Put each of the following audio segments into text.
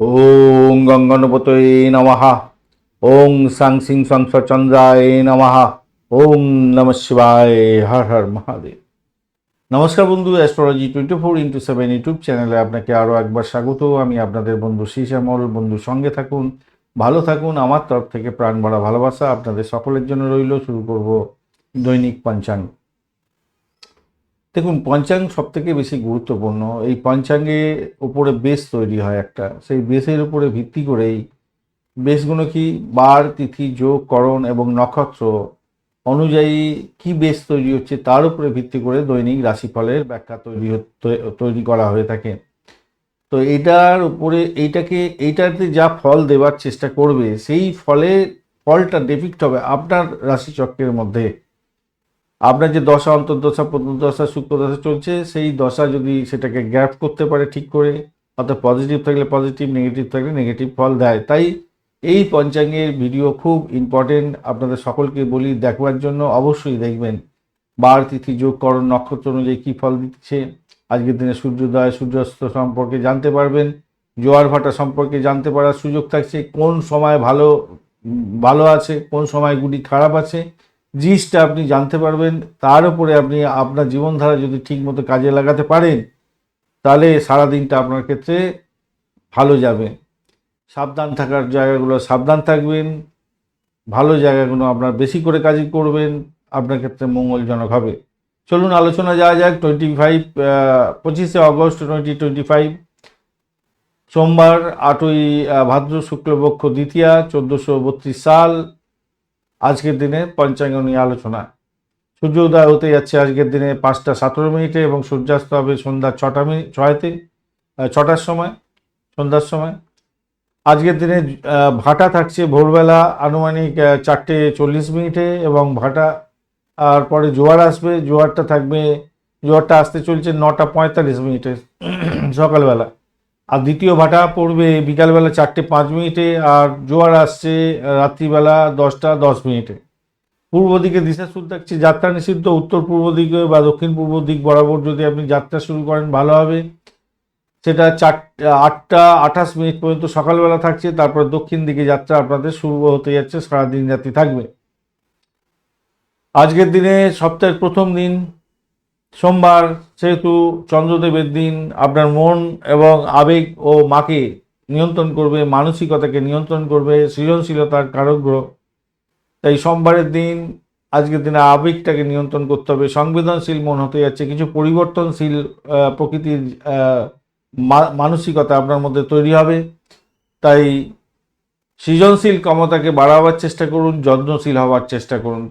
ওং গঙ্গনপতয়ে নমঃ ওং সাং সিং চন্দ্রায় নমঃ ওং নম শিবায় হর হর মহাদেব নমস্কার বন্ধু astrology twenty four into seven YouTube চ্যানেলে আপনাকে আরও একবার স্বাগত। আমি আপনাদের বন্ধু শ্যামল বন্ধু, সঙ্গে থাকুন, ভালো থাকুন। আমার তরফ থেকে প্রাণ ভরা ভালোবাসা আপনাদের সকলের জন্য রইল। শুরু করব দৈনিক পঞ্চাঙ্গ। দেখুন, পঞ্চাঙ্গ সব থেকে বেশি গুরুত্বপূর্ণ। এই পঞ্চাঙ্গে উপরে বেস তৈরি হয় একটা। সেই বেসের উপরে ভিত্তি করেই বেসগুলো কি বার, তিথি, যোগ, করণ এবং নক্ষত্র অনুযায়ী কি বেস তৈরি হচ্ছে তার উপরে ভিত্তি করে দৈনিক রাশিফলের ব্যাখ্যা তৈরি তৈরি করা হয়ে থাকে। তো এটার উপরে এইটাকে, এইটাতে যা ফল দেওয়ার চেষ্টা করবে, সেই ফলে ফলটা ডেপিক্ট হবে আপনার রাশিচক্রের মধ্যে। আপনার যে দশা, অন্তর্দশা প্রত্যদশা শুক্র দশা চলছে, সেই দশা যদি সেটাকে গ্যাপ করতে পারে ঠিক করে, অর্থাৎ পজিটিভ থাকলে পজিটিভ নেগেটিভ থাকলে নেগেটিভ ফল দেয়। তাই এই পঞ্চাঙ্গের ভিডিও খুব ইম্পর্টেন্ট আপনাদের সকলকে বলি দেখবার জন্য। অবশ্যই দেখবেন। বার তিথি যোগ করণ নক্ষত্র অনুযায়ী কী ফল দিচ্ছে। আজকের দিনে সূর্যোদয়, সূর্যাস্ত সম্পর্কে জানতে পারবেন। জোয়ার ভাটা সম্পর্কে জানতে পারার সুযোগ থাকছে। কোন সময় ভালো ভালো আছে, কোন সময় সময়গুলি খারাপ আছে। জিনিসটা আপনি জানতে পারবেন, তার উপরে আপনি আপনার জীবনধারা যদি ঠিকমতো কাজে লাগাতে পারেন, তাহলে সারা দিনটা আপনার ক্ষেত্রে ভালো যাবে। সাবধান থাকার জায়গাগুলো, সাবধান থাকবেন, ভালো জায়গাগুলো আপনার বেশি করে কাজ করবেন, আপনার ক্ষেত্রে মঙ্গলজনক হবে। চলুন আলোচনা যাওয়া যাক টোয়েন্টি ফাইভ পঁচিশে অগস্ট টোয়েন্টি টোয়েন্টি ফাইভ সোমবার আটই ভাদ্র শুক্লপক্ষ দ্বিতীয়া, চোদ্দোশো বত্রিশ সাল। আজকের দিনে পঞ্চাঙ্গ নিয়ে আলোচনা। সূর্য উদয় হতে যাচ্ছে আজকের দিনে পাঁচটা সতেরো মিনিটে এবং সূর্যাস্ত হবে সন্ধ্যা ছটা মিনিট ছয়তে ছটার সময়, সন্ধ্যার সময়। আজকের দিনে ভাটা থাকছে ভোরবেলা আনুমানিক চারটে চল্লিশ মিনিটে এবং ভাটা, আর পরে জোয়ার আসবে। জোয়ারটা থাকবে, জোয়ারটা আসতে চলছে নটা পঁয়তাল্লিশ মিনিটে, সকালবেলা। আর দ্বিতীয় ভাটা পড়বে বিকালবেলা চারটে পাঁচ মিনিটে, আর জোয়ার আসছে রাত্রিবেলা দশটা দশ মিনিটে। পূর্ব দিকে দিশা শুরু থাকছে, যাত্রা নিষিদ্ধ, উত্তর পূর্ব দিকে বা দক্ষিণ পূর্ব দিক বরাবর যদি আপনি যাত্রা শুরু করেন, ভালো হবে। সেটা চার, আটটা আঠাশ মিনিট পর্যন্ত সকালবেলা থাকছে, তারপর দক্ষিণ দিকে যাত্রা আপনাদের শুরু হতে যাচ্ছে, সারাদিন যাত্রী থাকবে। আজকের দিনে সপ্তাহের প্রথম দিন সোমবার সেহেতু চন্দ্রদেবের দিন আপনার মন এবং আবেগ ও মাকে নিয়ন্ত্রণ করবে, মানসিকতাকে নিয়ন্ত্রণ করবে, সৃজনশীলতার কারক গ্রহ তাই সোমবারের দিন, আজকের দিনে আবেগটাকে নিয়ন্ত্রণ করতে হবে। সংবেদনশীল মন হতে যাচ্ছে, কিছু পরিবর্তনশীল প্রকৃতির মানসিকতা আপনার মধ্যে তৈরি হবে। তাই সৃজনশীল ক্ষমতাকে বাড়াবার চেষ্টা করুন, যত্নশীল হওয়ার চেষ্টা করুন।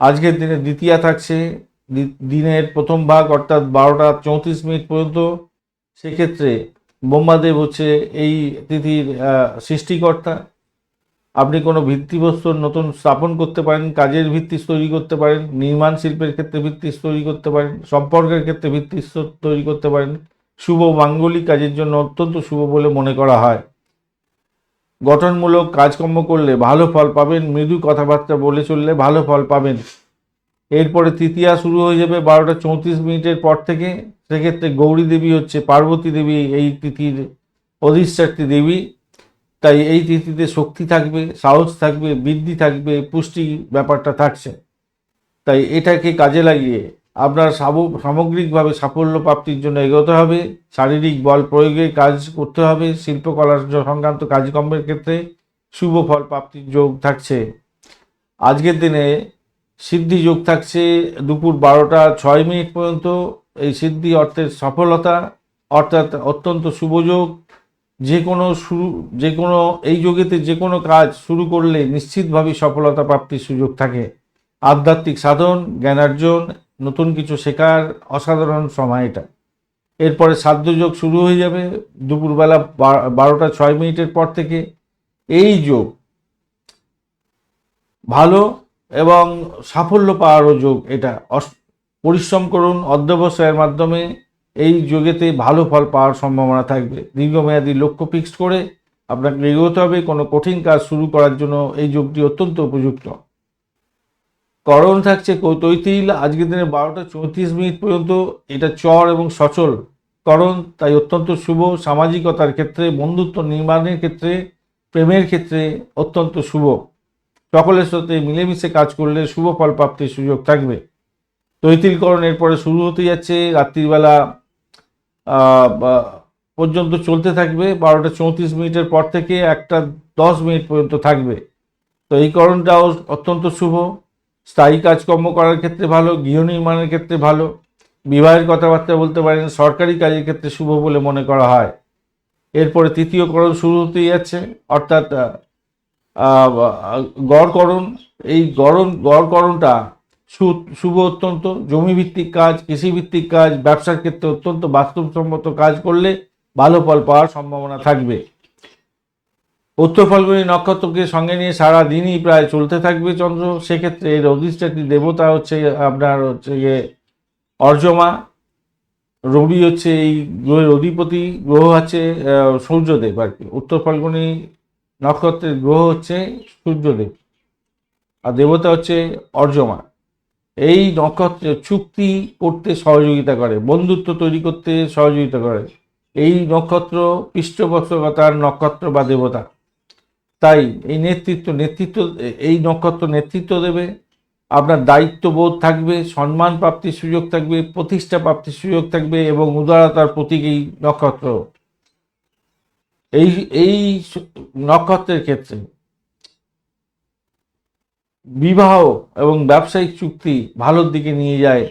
আজকের দিনে দ্বিতীয়া থাকছে দিনের প্রথম ভাগ অর্থাৎ বারোটা চৌত্রিশ মিনিট পর্যন্ত, সেক্ষেত্রে বোম্বাদেব হচ্ছে এই তিথির সৃষ্টিকর্তা। আপনি কোনো ভিত্তিবস্তুর নতুন স্থাপন করতে পারেন, কাজের ভিত্তি তৈরি করতে পারেন, নির্মাণ শিল্পের ক্ষেত্রে ভিত্তি তৈরি করতে পারেন, সম্পর্কের ক্ষেত্রে ভিত্তি তৈরি করতে পারেন। শুভ মাঙ্গলিক কাজের জন্য অত্যন্ত শুভ বলে মনে করা হয়। গঠনমূলক কাজকর্ম করলে ভালো ফল পাবেন, মৃদু কথাবার্তা বলে চললে ভালো ফল পাবেন। এরপরে তৃতীয়া শুরু হয়ে যাবে বারোটা চৌত্রিশ মিনিটের পর থেকে। সেক্ষেত্রে গৌরী দেবী হচ্ছে পার্বতী দেবী, এই তিথির অধিষ্ঠাত্রী দেবী। তাই এই তিথিতে শক্তি থাকবে, সাহস থাকবে, বৃদ্ধি থাকবে, পুষ্টি ব্যাপারটা থাকছে। তাই এটাকে কাজে লাগিয়ে আপনার সামগ্রিকভাবে সাফল্য প্রাপ্তির জন্য এগোতে হবে। শারীরিক বল প্রয়োগে কাজ করতে হবে। শিল্পকলার সংক্রান্ত কাজকর্মের ক্ষেত্রে শুভ ফল প্রাপ্তির যোগ থাকছে। আজকের দিনে সিদ্ধি যোগ থাকছে দুপুর বারোটা ছয় মিনিট পর্যন্ত। এই সিদ্ধি অর্থের সফলতা অর্থাৎ অত্যন্ত শুভ যোগ। যে কোনো শুরু, যে কোনো, এই যোগেতে যে কোনো কাজ শুরু করলে নিশ্চিতভাবে সফলতা প্রাপ্তির সুযোগ থাকে। আধ্যাত্মিক সাধন, জ্ঞানার্জন, নতুন কিছু শেখার অসাধারণ সময় এটা। এরপরে সাধ্যযোগ শুরু হয়ে যাবে দুপুরবেলা বারোটা ছয় মিনিটের পর থেকে। এই যোগ ভালো এবং সাফল্য পাওয়ারও যোগ এটা। পরিশ্রম করুন, অধ্যবসায়ের মাধ্যমে এই যোগেতে ভালো ফল পাওয়ার সম্ভাবনা থাকবে। দীর্ঘমেয়াদী লক্ষ্য ফিক্সড করে আপনাকে এগোতে হবে। কোনো কঠিন কাজ শুরু করার জন্য এই যোগটি অত্যন্ত উপযুক্ত। করণ থাকছে তৈতিল আজকের দিনে বারোটা চৌত্রিশ মিনিট পর্যন্ত এটা চর এবং সচল। করণ তাই অত্যন্ত শুভ। সামাজিকতার ক্ষেত্রে, বন্ধুত্ব নির্মাণের ক্ষেত্রে, প্রেমের ক্ষেত্রে অত্যন্ত শুভ। সকলের সাথে মিলেমিশে কাজ করলে শুভ ফল প্রাপ্তির সুযোগ থাকবে। তৈতিলকরণ এরপরে শুরু হতে যাচ্ছে, রাত্রিবেলা পর্যন্ত চলতে থাকবে। বারোটা চৌত্রিশ মিনিটের পর থেকে একটা দশ মিনিট পর্যন্ত থাকবে। তো এই করণটাও অত্যন্ত শুভ। স্থায়ী কাজকর্ম করার ক্ষেত্রে ভালো, গৃহ নির্মাণের ক্ষেত্রে ভালো। বিবাহের কথাবার্তা বলতে পারেন, সরকারি কাজের ক্ষেত্রে শুভ বলে মনে করা হয়। এরপরে তৃতীয় করণ শুরু হতে যাচ্ছে, অর্থাৎ গড়করণ এই গরণ গড়করণটা শুভ অত্যন্ত, জমিভিত্তিক কাজ, কৃষিভিত্তিক কাজ, ব্যবসার ক্ষেত্রে অত্যন্ত বাস্তবসম্মত কাজ করলে ভালো ফল পাওয়ার সম্ভাবনা থাকবে। উত্তর ফাল্গুনী নক্ষত্রকে সঙ্গে নিয়ে সারা দিনই প্রায় চলতে থাকবে চন্দ্র। সেক্ষেত্রে এর অধিষ্ঠাত্রী দেবতা হচ্ছে আপনার হচ্ছে গিয়ে অর্জমা। রবি হচ্ছে এই গ্রহের অধিপতি, গ্রহ আছে সূর্যদেব আর কি। উত্তর ফাল্গুনী নক্ষত্রের গ্রহ হচ্ছে সূর্যদেব আর দেবতা হচ্ছে অর্জমা এই নক্ষত্রে চুক্তি করতে সহযোগিতা করে, বন্ধুত্ব তৈরি করতে সহযোগিতা করে। এই নক্ষত্র পৃষ্ঠপোষকতার নক্ষত্র বা দেবতা। তাই এই নেতৃত্ব নেতৃত্ব, এই নক্ষত্র নেতৃত্ব দেবে। আপনার দায়িত্ববোধ থাকবে, সম্মান প্রাপ্তির সুযোগ থাকবে, প্রতিষ্ঠা প্রাপ্তির সুযোগ থাকবে এবং উদারতার প্রতীক এই নক্ষত্র। এই এই নক্ষত্রের ক্ষেত্রে বিবাহ এবং ব্যবসায়িক চুক্তি ভালোর দিকে নিয়ে যায়।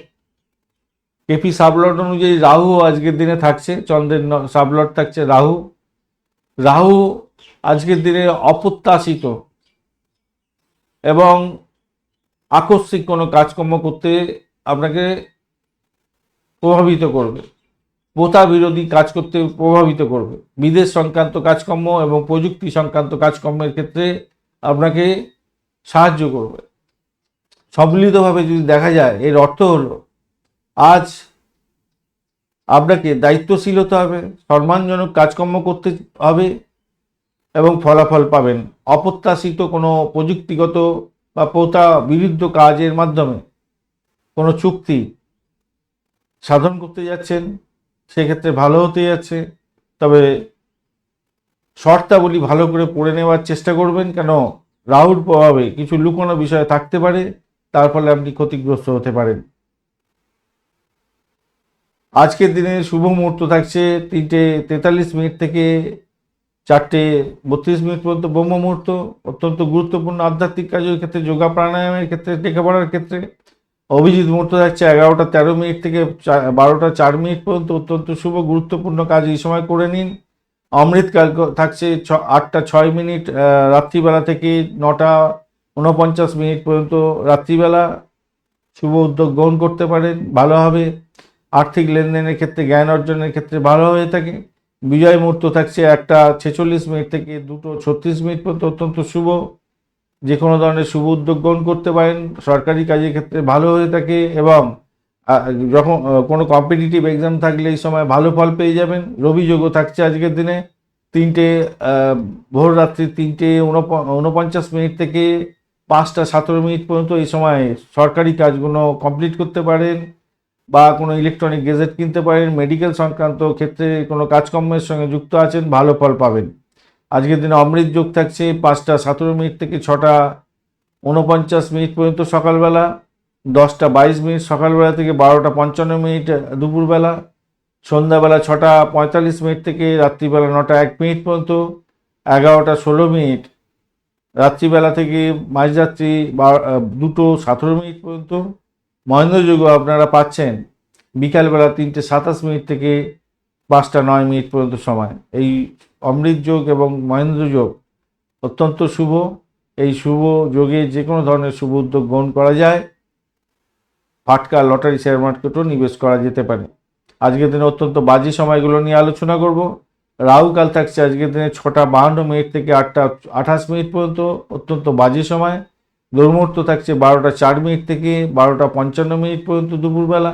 কেপি সাবলট অনুযায়ী রাহু আজকের দিনে থাকছে, চন্দ্রের সাবলট থাকছে রাহু। রাহু আজকের দিনে অপ্রত্যাশিত এবং আকস্মিক কোনো কাজকর্ম করতে আপনাকে প্রভাবিত করবে। প্রথা বিরোধী কাজ করতে প্রভাবিত করবে। বিদেশ সংক্রান্ত কাজকর্ম এবং প্রযুক্তি সংক্রান্ত কাজকর্মের ক্ষেত্রে আপনাকে সাহায্য করবে। সম্মিলিতভাবে যদি দেখা যায়, এর অর্থ হলো, আজ আপনাকে দায়িত্বশীল হতে হবে, সম্মানজনক কাজকর্ম করতে হবে এবং ফলাফল পাবেন। অপ্রত্যাশিত কোনো প্রযুক্তিগত বা প্রথা বিরুদ্ধ কাজের মাধ্যমে কোনো চুক্তি সাধন করতে যাচ্ছেন সেক্ষেত্রে ভালো হতে যাচ্ছে। তবে শর্তাবলী ভালো করে পড়ে নেওয়ার চেষ্টা করবেন কেন? রাহুর প্রভাবে কিছু লুকোনো বিষয় থাকতে পারে, তার ফলে আপনি ক্ষতিগ্রস্ত হতে পারেন। আজকের দিনে শুভ মুহূর্ত থাকছে তিনটে তেতাল্লিশ মিনিট থেকে চারটে বত্রিশ মিনিট পর্যন্ত ব্রহ্ম মুহূর্ত অত্যন্ত গুরুত্বপূর্ণ আধ্যাত্মিক কাজের ক্ষেত্রে, যোগা প্রাণায়ামের ক্ষেত্রে, লেখাপড়ার ক্ষেত্রে। অভিজিৎ মুহূর্ত থাকছে এগারোটা তেরো মিনিট থেকে বারোটা চার মিনিট পর্যন্ত অত্যন্ত শুভ, গুরুত্বপূর্ণ কাজ এই সময় করে নিন। অমৃতকাল থাকছে ছ আটটা ছয় মিনিট রাত্রিবেলা থেকে নটা উনপঞ্চাশ মিনিট পর্যন্ত রাত্রিবেলা। শুভ উদ্যোগ গ্রহণ করতে পারেন, ভালো হবে। আর্থিক লেনদেনের ক্ষেত্রে, জ্ঞান অর্জনের ক্ষেত্রে ভালো হয়ে থাকে। বিজয় মুহূর্ত থাকছে একটা ছেচল্লিশ মিনিট থেকে দুটো ছত্রিশ মিনিট পর্যন্ত অত্যন্ত শুভ। যে কোনো ধরনের শুভ উদ্যোগ গ্রহণ করতে পারেন, সরকারি কাজের ক্ষেত্রে ভালো হয়ে থাকে এবং যখন কোনো কম্পিটিটিভ এক্সাম থাকলে এই সময় ভালো ফল পেয়ে যাবেন। রবি যোগও থাকছে আজকের দিনে। তিনটে ভোর রাত্রি তিনটে উনপ- উনপঞ্চাশ মিনিট থেকে পাঁচটা সতেরো মিনিট পর্যন্ত এই সময় সরকারি কাজগুলো কমপ্লিট করতে পারেন বা কোনো ইলেকট্রনিক গেজেট কিনতে পারেন। মেডিকেল সংক্রান্ত ক্ষেত্রে কোনো কাজকর্মের সঙ্গে যুক্ত আছেন, ভালো ফল পাবেন। আজকের দিনে অমৃত যোগ থাকছে পাঁচটা সতেরো মিনিট থেকে ছটা উনপঞ্চাশ মিনিট পর্যন্ত সকালবেলা, দশটা বাইশ মিনিট সকালবেলা থেকে বারোটা পঞ্চান্ন মিনিট দুপুরবেলা, সন্ধ্যাবেলা ছটা পঁয়তাল্লিশ মিনিট থেকে রাত্রিবেলা নটা এক মিনিট পর্যন্ত, এগারোটা ষোলো মিনিট, রাত্রিবেলা থেকে মাঝরাত্রি দুটো সতেরো মিনিট পর্যন্ত। মহেন্দ্রযোগ আপনারা পাচ্ছেন। বিকালবেলা তিনটে সাতাশ মিনিট থেকে পাঁচটা নয় মিনিট পর্যন্ত সময়। এই অমৃত যোগ এবং মহেন্দ্র যোগ অত্যন্ত শুভ। এই শুভ যোগে যে কোনো ধরনের শুভ উদ্যোগ গ্রহণ করা যায়। ফাটকা লটারি শেয়ার মার্কেটও নিবেশ করা যেতে পারে। আজকের দিনে অত্যন্ত বাজে সময়গুলো নিয়ে আলোচনা করব। রাহুকাল থাকছে আজকের দিনে ছটা বাহান্ন মিনিট থেকে আটটা আঠাশ মিনিট পর্যন্ত অত্যন্ত বাজে সময়। দুর্মুহূর্ত থাকছে বারোটা চার মিনিট থেকে বারোটা পঞ্চান্ন মিনিট পর্যন্ত দুপুরবেলা।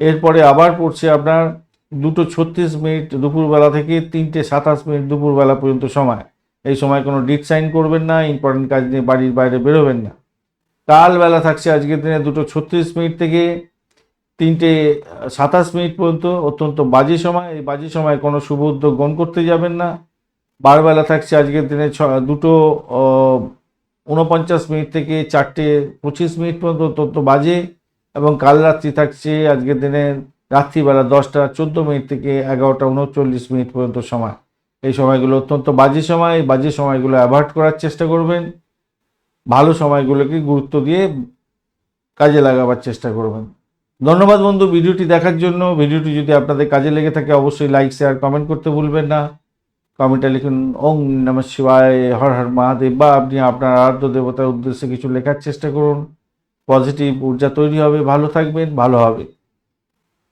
এরপরে আবার পড়ছে আপনার দুটো ছত্রিশ মিনিট দুপুরবেলা থেকে তিনটে সাতাশ মিনিট দুপুরবেলা পর্যন্ত সময়। এই সময় কোনো ডিট সাইন করবেন না ইম্পর্টেন্ট কাজ নিয়ে বাড়ির বাইরে বেরোবেন না। কাল বেলা থাকছে আজকের দিনে দুটো ছত্রিশ মিনিট থেকে তিনটে সাতাশ মিনিট পর্যন্ত অত্যন্ত বাজে সময়। এই বাজে সময় কোনো শুভ উদ্যোগ গ্রহণ করতে যাবেন না। বারবেলা থাকছে আজকের দিনে ছ, দুটো উনপঞ্চাশ মিনিট থেকে চারটে পঁচিশ মিনিট পর্যন্ত অত্যন্ত বাজে। এবং কাল রাত্রি থাকছে আজকের দিনে রাত্রিবেলা দশটা চোদ্দ মিনিট থেকে এগারোটা উনচল্লিশ মিনিট পর্যন্ত সময়। এই সময়গুলো অত্যন্ত বাজে সময়। এই বাজে সময়গুলো অ্যাভয়েড করার চেষ্টা করবেন। ভালো সময়গুলোকে গুরুত্ব দিয়ে কাজে লাগাবার চেষ্টা করবেন। ধন্যবাদ বন্ধু ভিডিওটি দেখার জন্য। ভিডিওটি যদি আপনাদের কাজে লেগে থাকে, অবশ্যই লাইক শেয়ার কমেন্ট করতে ভুলবেন না। কমেন্টে লিখুন, ওং নম শিবায়, হর হর মহাদেব। বা আপনি আপনার আরাধ্য দেবতার উদ্দেশ্যে কিছু লেখার চেষ্টা করুন। পজিটিভ ঊর্জা তৈরি হবে, ভালো থাকবেন, ভালো হবে।